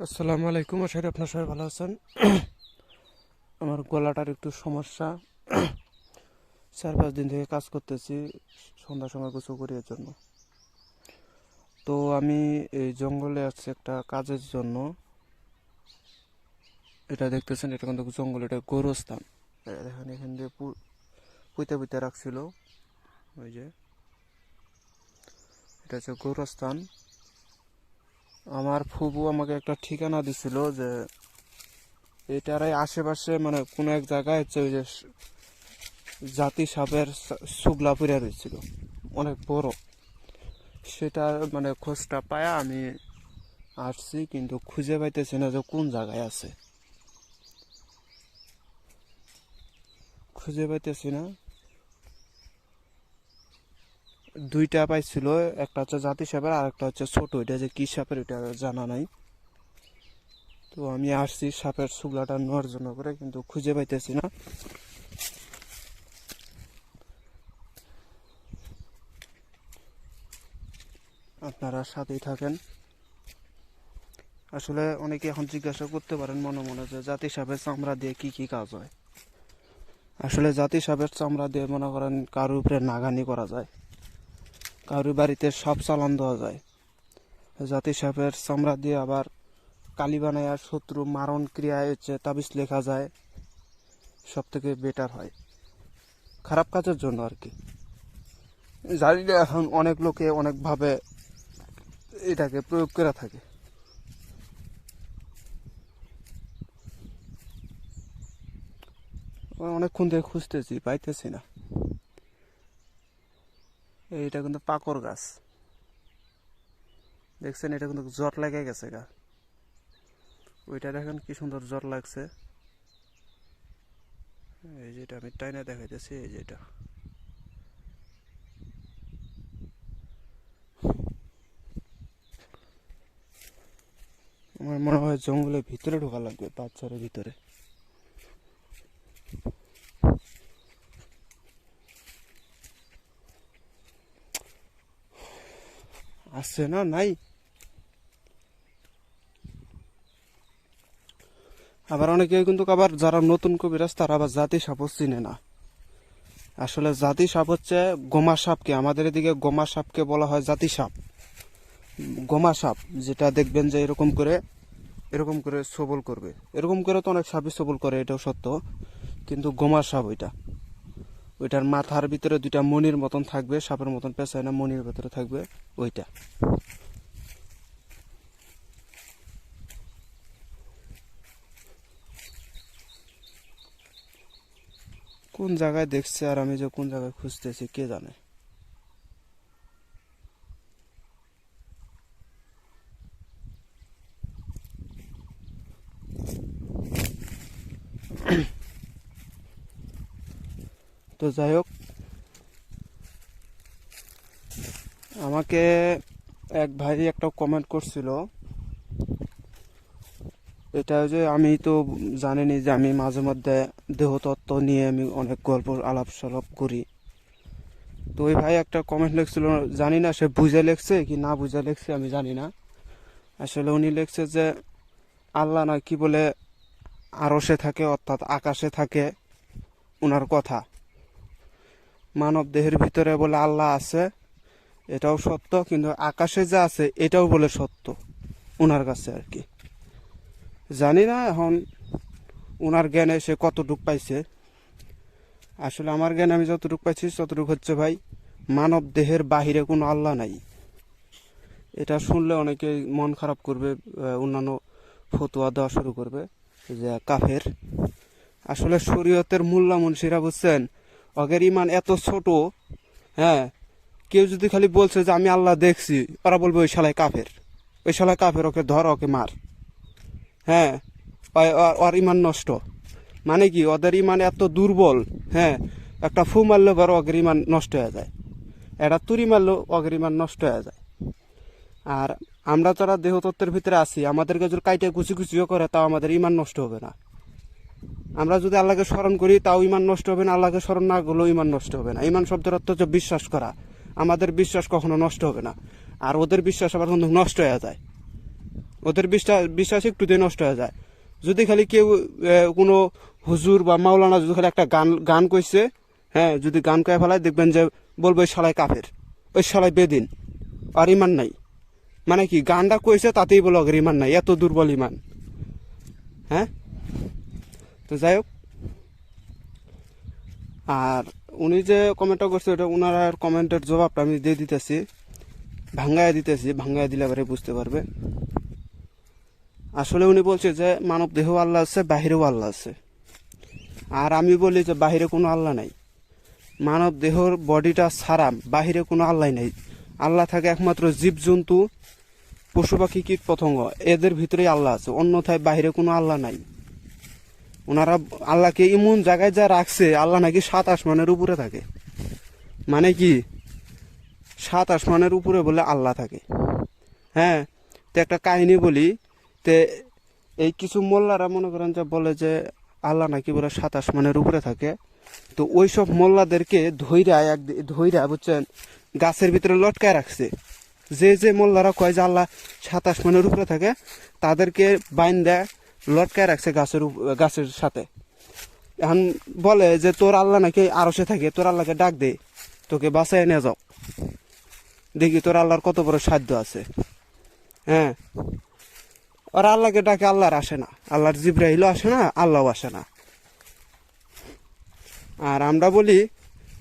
আসসালামু আলাইকুম, আশা আপনার সবাই ভালো আছেন। আমার গলাটার একটু সমস্যা। চার পাঁচ দিন থেকে কাজ করতেছি সন্ধ্যার সময় গোসল করি এর জন্য। তো আমি এই জঙ্গলে আসছি একটা কাজের জন্য। এটা দেখতেছেন, এটা কিন্তু জঙ্গল, এটা গোরস্থান। দেখেন, এখান দিয়ে পুঁতে পুঁতে রাখছিল। ওই যে, এটা হচ্ছে গোরস্থান। আমার ফুবু আমাকে একটা ঠিকানা দিছিল যে এটার আশেপাশে মানে কোনো এক জায়গায় হচ্ছে ওই যে জাতি সাপের সুগলা পড়ে রয়েছিল। অনেক বড়। সেটা মানে খোঁজটা পায়া আমি আসছি কিন্তু খুঁজে পাইতেছি না যে কোন জায়গায় আছে। খুঁজে পাইতেছি না। দুইটা পাইছিল, একটা হচ্ছে জাতি সাপের আর একটা হচ্ছে ছোট। এটা যে কী সাপের এটা জানা নাই। তো আমি আসছি সাপের শুগলাটা নেওয়ার জন্য করে, কিন্তু খুঁজে পাইতেছি না। আপনারা সাথেই থাকেন। আসলে অনেকে এখন জিজ্ঞাসা করতে পারেন মনে মনে যে জাতি সাপের চামড়া দিয়ে কি কি কাজ হয়। আসলে জাতি সাপের চামড়া দিয়ে মনে করেন কারোর উপরে নাগানি করা যায়। কারোর বাড়িতে সাপ চালান দেওয়া যায়। জাতি সাপের চামড়া দিয়ে আবার কালি বানায় শত্রু মারণ ক্রিয়ায় হচ্ছে তাবিজ লেখা যায়, সব থেকে বেটার হয়। খারাপ কাজের জন্য আর কি। জানি না, এখন অনেক লোকে অনেকভাবে এটাকে প্রয়োগ করে থাকে। অনেকক্ষণ থেকে খুঁজতেছি, পাইতেছি না। এইটা কিন্তু পাকর গাছ। দেখছেন, এটা কিন্তু জট লেগে গেছে গা। ওইটা দেখেন কি সুন্দর জট লাগছে। এই যেটা আমি টাইনা দেখাইতেছি, এই যেটা আমার মনে হয় জঙ্গলের ভিতরে ঢোকা লাগবে বাচ্চারের ভিতরে। আসছে না? নাই? আবার অনেকে কিন্তু আবার যারা নতুন কবিরাজ, তারা আবার জাতি সাপও চিনে না। আসলে জাতি সাপ হচ্ছে গোমা সাপকে আমাদের এদিকে গোমা সাপকে বলা হয় জাতি সাপ। গোমা সাপ, যেটা দেখবেন যে এরকম করে এরকম করে সবল করবে। এরকম করে তো অনেক সাপই সবল করে, এটাও সত্য। কিন্তু গোমা সাপ ওইটা। ওইটার মাথার ভিতরে দুইটা মনির মতন থাকবে, সাপের মতন পেঁচায় না, মনির ভিতরে থাকবে ওইটা। কোন জায়গায় দেখছে আর আমি যে কোন জায়গায় খুঁজতেছি, কে জানে? তো যাই হোক, আমাকে এক ভাই একটা কমেন্ট করছিল। এটা যে আমি তো জানিনি যে আমি মাঝে মধ্যে দেহতত্ত্ব নিয়ে আমি অনেক গল্প আলাপ সালাপ করি। তো ওই ভাই একটা কমেন্ট লিখছিল, জানি না সে বুঝে লেখছে কি না বুঝে লেখছে আমি জানি না। আসলে উনি লিখছে যে, আল্লাহ না কি বলে আরসে থাকে অর্থাৎ আকাশে থাকে ওনার কথা। মানব দেহের ভিতরে বলে আল্লাহ আছে, এটাও সত্য, কিন্তু আকাশে যা আছে এটাও বলে সত্য ওনার কাছে আর কি। জানি না এখন ওনার জ্ঞানে সে কতটুক পাইছে। আসলে আমার জ্ঞান আমি যতটুক পাইছি, ততটুক হচ্ছে ভাই, মানব দেহের বাহিরে কোনো আল্লাহ নাই। এটা শুনলে অনেকে মন খারাপ করবে অন্যান্য ফতুয়া দেওয়া শুরু করবে যে কাফের। আসলে শরীয়তের মোল্লা মুন্সিরা বুঝছেন অগের ইমান এত ছোট হ্যাঁ কেউ যদি খালি বলছে যে আমি আল্লাহ দেখছি, ওরা বলবে ওই শালায় কাফের। ওই শালায় কাফের, ওকে ধর, ওকে মার। হ্যাঁ ওর- ইমান নষ্ট। মানে কি, ওদের ইমান এত দুর্বল হ্যাঁ একটা ফু মারলে বড় অগের ইমান নষ্ট হয়ে যায়। একটা তুরি মারলেও অগের ইমান নষ্ট হয়ে যায়। আর আমরা যারা দেহতত্ত্বের ভিতরে আছি, আমাদেরকে যদি কাইটে কুচি কুচিও করে, তাও আমাদের ইমান নষ্ট হবে না। আমরা যদি আল্লাহকে স্মরণ করি, তাও ইমান নষ্ট হবে না। আল্লাহকে স্মরণ না করলেও ইমান নষ্ট হবে না। ইমান শব্দের অর্থ হচ্ছে বিশ্বাস করা। আমাদের বিশ্বাস কখনো নষ্ট হবে না। আর ওদের বিশ্বাস আবার কিন্তু নষ্ট হয়ে যায়। ওদের বিশ্বাস বিশ্বাস একটুতেই নষ্ট হয়ে যায়। যদি খালি কেউ কোনো হুজুর বা মাওলানা যদি খালি একটা গান গান কইছে হ্যাঁ যদি গান কয়ে ফেলায়, দেখবেন যে বলবে, ওই শালায় কাফের। ওই শালায় বেদিন। আর ইমান নাই। মানে কি, গানটা কইছে, তাতেই বলো ইমান নাই। এত দুর্বল ইমান হ্যাঁ? তো যাই হোক। আর উনি যে কমেন্টটা করছে, ওটা ওনার আর কমেন্টের জবাবটা আমি দিয়ে দিতেছি। ভাঙ্গায় দিতেছি ভাঙ্গায় দিলে এবারে বুঝতে পারবে। আসলে উনি বলছে যে, মানব দেহ আল্লাহ আছে, বাহিরেও আল্লাহ আছে। আর আমি বলি যে, বাহিরে কোনো আল্লাহ নাই। মানব দেহর বডিটা ছাড়া বাহিরে কোনো আল্লাহ নাই। আল্লাহ থাকে একমাত্র জীবজন্তু, পশু পাখি কীট পতঙ্গ এদের ভিতরেই আল্লাহ আছে, অন্যথায় বাহিরে কোনো আল্লাহ নাই। ওনারা আল্লাহকে এমন জায়গায় যা রাখছে, আল্লাহ নাকি সাত আসমানের উপরে থাকে। মানে কি? সাত আসমানের উপরে বলে আল্লাহ থাকে। হ্যাঁ তো একটা কাহিনী বলি, তে এই কিছু মোল্লারা মনে করেন যে বলে যে আল্লাহ নাকি বলে সাত আসমানের উপরে থাকে। তো ওই সব মোল্লাদেরকে ধৈরা এক ধৈরা বুঝছেন, গাছের ভিতরে লটকায় রাখছে। যে যে মোল্লারা কয় যে আল্লাহ সাত আসমানের উপরে থাকে, তাদেরকে বাইন দেয় লটকায় রাখছে গাছের গাছের সাথে। এখন বলে যে, তোর আল্লাহ নাকি আরসে থাকে, তোর আল্লাহকে ডাক দে, তোকে বাসায় নিয়ে যাও। দেখি তোর আল্লাহর কত বড় সাধ্য আছে। হ্যাঁ ওরা আল্লাহকে ডাকে, আল্লাহর আসে না। আল্লাহর জিব্রাহিলও আসে না, আল্লাহও আসে না। আর আমরা বলি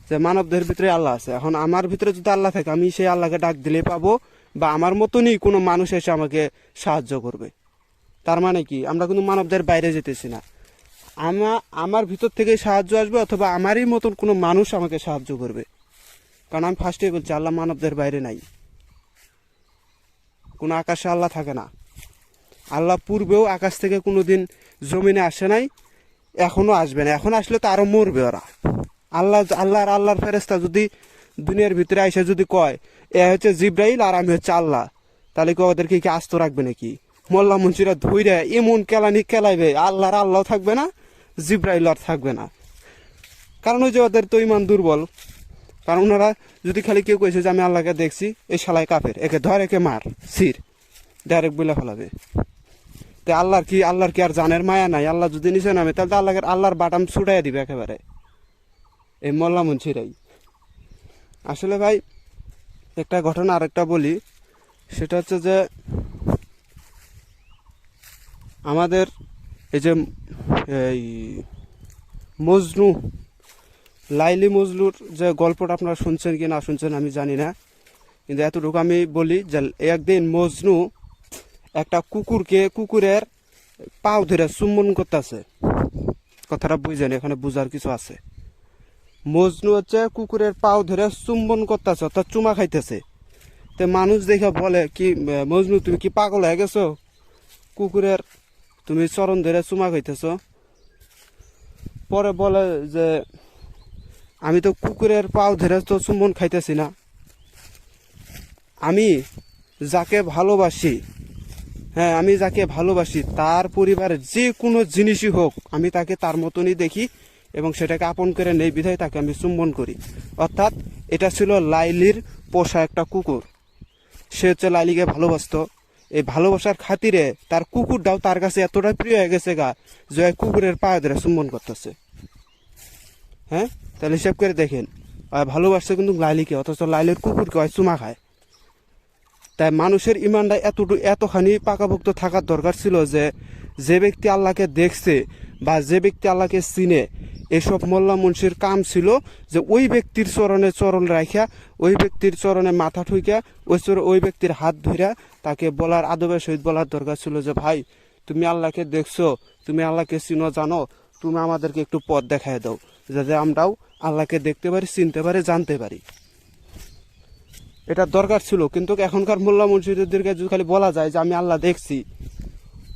যে, মানবদের ভিতরে আল্লাহ আছে। এখন আমার ভিতরে যদি আল্লাহ থাকে, আমি সেই আল্লাহকে ডাক দিলে পাবো, বা আমার মতনই কোনো মানুষ এসে আমাকে সাহায্য করবে। তার মানে কি? আমরা কিন্তু মানবদের বাইরে যেতেছি না। আমা, আমার ভিতর থেকে সাহায্য আসবে অথবা আমারই মতন কোনো মানুষ আমাকে সাহায্য করবে। কারণ আমি ফার্স্টে বলছি, আল্লাহ মানবদের বাইরে নাই। কোনো আকাশে আল্লাহ থাকে না। আল্লাহ পূর্বেও আকাশ থেকে কোনো দিন জমিনে আসে নাই এখনও আসবে না। এখন আসলে তো আরও মরবে ওরা। আল্লাহ আল্লাহর আল্লাহর ফেরেস্তা যদি দুনিয়ার ভিতরে আইসা যদি কয়, এ হচ্ছে জিব্রাইল আর আমি হচ্ছে আল্লাহ, তাহলে কি ওদেরকে কি আস্ত রাখবে নাকি? মোল্লা মুন্সিরা ধুইরে এমন কেলানি কেলাইবে, আল্লাহর আল্লাহ থাকবে না, জিব্রাইল আর থাকবে না। কারণ ওই যে ওদের তো ইমান দুর্বল। কারণ ওনারা যদি খালি কেউ কইছে যে, আমি আল্লাহকে দেখছি এই শালায় কাফের, একে ধর, একে মার, সির, ডাইরেক্ট বলে ফেলাবে। তো আল্লাহর কি আল্লাহর কি আর জানের মায়া নাই? আল্লাহ যদি নিচে নামে, তাহলে তো আল্লাহর আল্লাহর বাটাম ছুটাইয়া দিবে একেবারে। এই মোল্লা মুন্সিরাই আসলে ভাই, একটা ঘটনা আরেকটা বলি। সেটা হচ্ছে যে আমাদের এই যে, এই মজনু, লাইলি মজলুর যে গল্পটা আপনারা শুনছেন কি না শুনছেন আমি জানি না। কিন্তু এতটুকু আমি বলি যে, একদিন মজনু একটা কুকুরকে, কুকুরের পাও ধরে চুম্বন করতেছে। কথাটা বুঝেন, এখানে বুঝার কিছু আছে। মজনু হচ্ছে কুকুরের পাও ধরে চুম্বন করতেছে, অর্থাৎ চুমা খাইতেছে। তো মানুষ দেখে বলে কি, মজনু, তুমি কি পাগল হয়ে গেছো? কুকুরের তুমি চরণ ধরে চুমা খাইতেছ। পরে বলে যে, আমি তো কুকুরের পাও ধরে তো চুম্বন খাইতেছি না। আমি যাকে ভালোবাসি হ্যাঁ আমি যাকে ভালোবাসি, তার পরিবারের যে কোনো জিনিসই হোক, আমি তাকে তার মতনই দেখি এবং সেটাকে আপন করে নেই, বিধায় তাকে আমি চুম্বন করি। অর্থাৎ এটা ছিল লাইলির পোষা একটা কুকুর। সে হচ্ছে লাইলিকে ভালোবাসতো। এই ভালোবাসার খাতিরে তার কুকুরটাও তার কাছে এতটা প্রিয় হয়ে গেছে গা, যে কুকুরের পায়ে ধরে চুম্বন করতেছে। হ্যাঁ? তাহলে হিসাব করে দেখেন। ভালোবাসছে কিন্তু লাইলিকে, অথচ লাইলির কুকুরকে হয় চুমা খায়। তাই মানুষের ইমানটা এতটু এতখানি পাকাভুক্ত থাকার দরকার ছিল যে যে ব্যক্তি আল্লাহকে দেখছে বা যে ব্যক্তি আল্লাহকে চিনে এসব মোল্লা মুন্সির কাম ছিল যে ওই ব্যক্তির চরণে চরণ রাখিয়া ওই ব্যক্তির চরণে মাথা ঠুইকা, ওই ওই ব্যক্তির হাত ধইরা তাকে বলার আদবের সহিত বলার দরকার ছিল যে, ভাই, তুমি আল্লাহকে দেখছ, তুমি আল্লাহকে চিনো, জানো, তুমি আমাদেরকে একটু পথ দেখায় দাও, যাতে আমরাও আল্লাহকে দেখতে পারি, চিনতে পারি, জানতে পারি। এটা দরকার ছিল, কিন্তু এখনকার মোল্লা মসজিদদেরকে যদি খালি বলা যায় যে, আমি আল্লাহ দেখছি,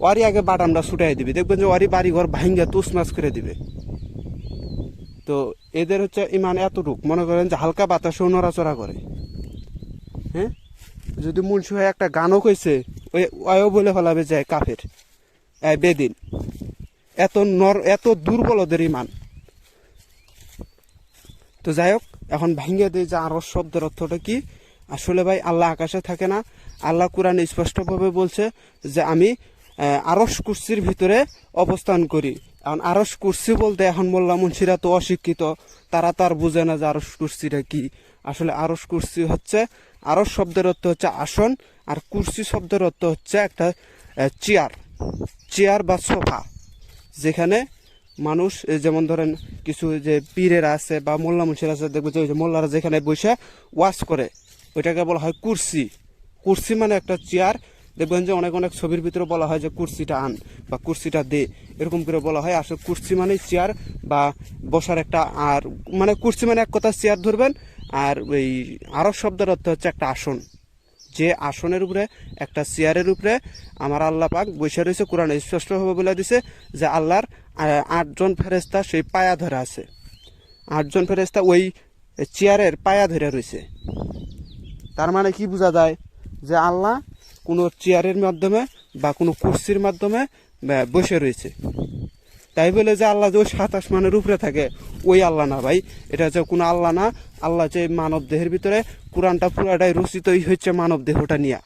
ওয়ারি আগে বাটামটা ছুটাই দিবে। দেখবেন যে, ওয়ারি বাড়ি ঘর ভাঙ্গা তুসমাস করে দিবে। তো এদের হচ্ছে ইমান এতটুক। মনে করেন যে হালকা বাতাসেও নড়াচড়া করে। হ্যাঁ? যদি মুন্সি হয়ে একটা গানও কইছে, ওই ওয়ও বলে ফেলাবে যে কাফের বেদিন। এত নর, এত দুর্বল ওদের ইমান। তো যাই হোক, এখন ভাঙ্গে দিই যে আরও শব্দের অর্থটা কি। আসলে ভাই, আল্লাহ আকাশে থাকে না। আল্লাহ কোরআনে স্পষ্টভাবে বলছে যে আমি আরস কুর্সির ভিতরে অবস্থান করি। এখন আরস কুর্সি বলতে এখন মোল্লা মুন্সিরা তো অশিক্ষিত, তারা তো আর বুঝে না যে আরস কুর্সিটা কি। আসলে আরস কুর্সি হচ্ছে, আরস শব্দের অর্থ হচ্ছে আসন, আর কুর্সি শব্দের অর্থ হচ্ছে একটা চেয়ার। চেয়ার বা সোফা, যেখানে মানুষ যেমন ধরেন কিছু যে পীরেরা আছে বা মোল্লা মুন্সির আছে দেখবে যে ওই মোল্লারা যেখানে বসে ওয়াশ করে, ওইটাকে বলা হয় কুর্সি। কুর্সি মানে একটা চেয়ার দেখবেন যে অনেক অনেক ছবির ভিতরে বলা হয় যে কুর্সিটা আন বা কুর্সিটা দে, এরকম করে বলা হয়। আসলে কুর্সি মানে চেয়ার বা বসার একটা আর মানে কুর্সি মানে এক কথা চেয়ার ধরবেন। আর ওই আরও শব্দের অর্থ হচ্ছে একটা আসন। যে আসনের উপরে, একটা চেয়ারের উপরে আমার আল্লাহ পাক বসে রয়েছে, কোরআনে স্পষ্টভাবে বলে দিছে যে আল্লাহর আটজন ফেরেস্তা সেই পায়া ধরে আছে। আটজন ফেরেস্তা ওই চেয়ারের পায়া ধরে রয়েছে। তার মানে কি বোঝা যায়? যে আল্লাহ কোনো চেয়ারের মাধ্যমে বা কোনো কুর্সির মাধ্যমে বসে রয়েছে। তাই বলে যে আল্লাহ যে ওই সাত আসমানের উপরে থাকে, ওই আল্লাহ না ভাই। এটা হচ্ছে কোনো আল্লাহ না, আল্লাহ যে মানব দেহের ভিতরে কোরআনটা পুরাটাই রচিতই হচ্ছে মানব দেহটা নিয়ে।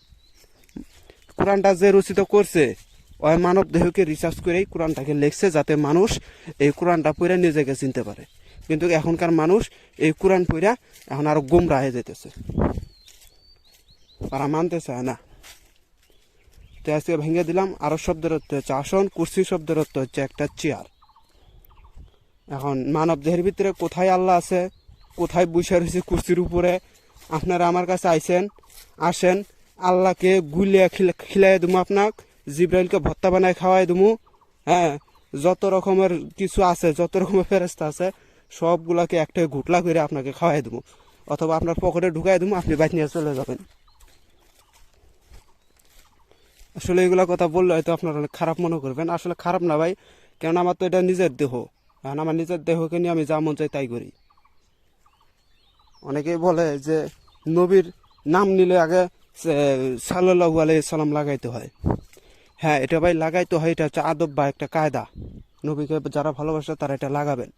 কোরআনটা যে রচিত করছে, ওই মানব দেহকে রিসার্চ করেই কোরআনটাকে লিখছে যাতে মানুষ এই কোরআনটা পড়ে নিজেকে চিনতে পারে। কিন্তু এখনকার মানুষ এই কোরআন পড়া এখন আরও গোমরা হয়ে যেতেছে তারা মানতে চায় না। তো আজকে ভেঙে দিলাম। আরও শব্দের অর্থ হচ্ছে আসন, কুর্সি শব্দের অর্থ হচ্ছে একটা চেয়ার এখন মানব দেহের ভিতরে কোথায় আল্লাহ আছে? কোথায় বসে রয়েছে কুর্সির উপরে? আপনারা আমার কাছে আইসেন আসেন, আল্লাহকে গুলিয়ে খিলাই দেবো আপনাক, জিব্রাইলকে ভত্তা বানায় খাওয়াই দেবো হ্যাঁ যত রকমের কিছু আছে, যত রকমের ফেরস্তা আছে, সবগুলাকে একটা ঘুটলা করে আপনাকে খাওয়াই দেবো অথবা আপনার পকেটে ঢুকাই দেবো আপনি বাইক নিয়ে চলে যাবেন। আসলে এগুলো কথা বললে হয়তো আপনারা অনেক খারাপ মনে করবেন। আসলে খারাপ না ভাই কেন আমার তো এটা নিজের দেহ। কারণ আমার নিজের দেহকে নিয়ে আমি যা মন চাই তাই করি। অনেকেই বলে যে, নবীর নাম নিলে আগে সাল্লাহু আলাই সাল্লাম লাগাইতে হয়। হ্যাঁ এটা ভাই লাগাইতে হয়, এটা হচ্ছে আদব বা একটা কায়দা। নবীকে যারা ভালোবাসে তারা এটা লাগাবেন।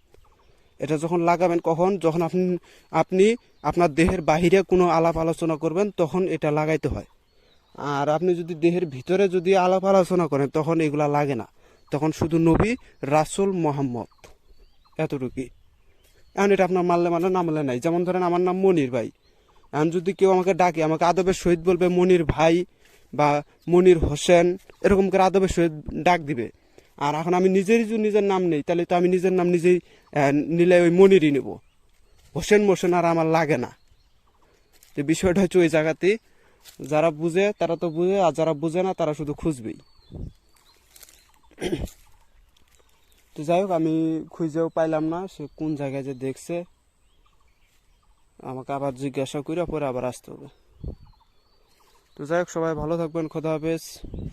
এটা যখন লাগাবেন কখন? যখন আপনি আপনি আপনার দেহের বাহিরে কোনো আলাপ আলোচনা করবেন, তখন এটা লাগাইতে হয়। আর আপনি যদি দেহের ভিতরে যদি আলাপ আলোচনা করেন, তখন এগুলা লাগে না। তখন শুধু নবী, রাসুল মোহাম্মদ। এতটুকুই। এখন এটা আপনার মানলে মানে না মানলে নাই। যেমন ধরেন আমার নাম মনির ভাই। এখন যদি কেউ আমাকে ডাকে, আমাকে আদবের সহিত বলবে মনির ভাই বা মনির হোসেন, এরকম করে আদবের সহিত ডাক দিবে। আর এখন আমি নিজেরই যদি নিজের নাম নেই, তাহলে তো আমি নিজের নাম নিজেই নিলে ওই মনিরই নেব। হোসেন মোসেন আর আমার লাগে না। তো বিষয়টা হচ্ছে ওই জায়গাতেই যারা বুঝে, তারা তো বুঝে, আর যারা বুঝে না, তারা শুধু খুঁজবেই। তো যাই হোক, আমি খুঁজেও পাইলাম না, সে কোন জায়গায় যে দেখছে। আমাকে আবার জিজ্ঞাসা করে পরে আবার আসতে হবে। তো যাই হোক, সবাই ভালো থাকবেন, খোদা হাফেজ।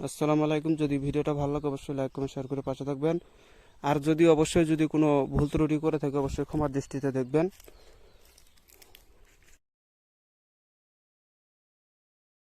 আসসালামু আলাইকুম। যদি ভিডিওটা ভালো লাগে, অবশ্যই লাইক, কমেন্ট শেয়ার করে পাশে থাকবেন। আর যদি অবশ্যই যদি কোনো ভুল ত্রুটি করে থাকে, অবশ্যই ক্ষমার দৃষ্টিতে দেখবেন।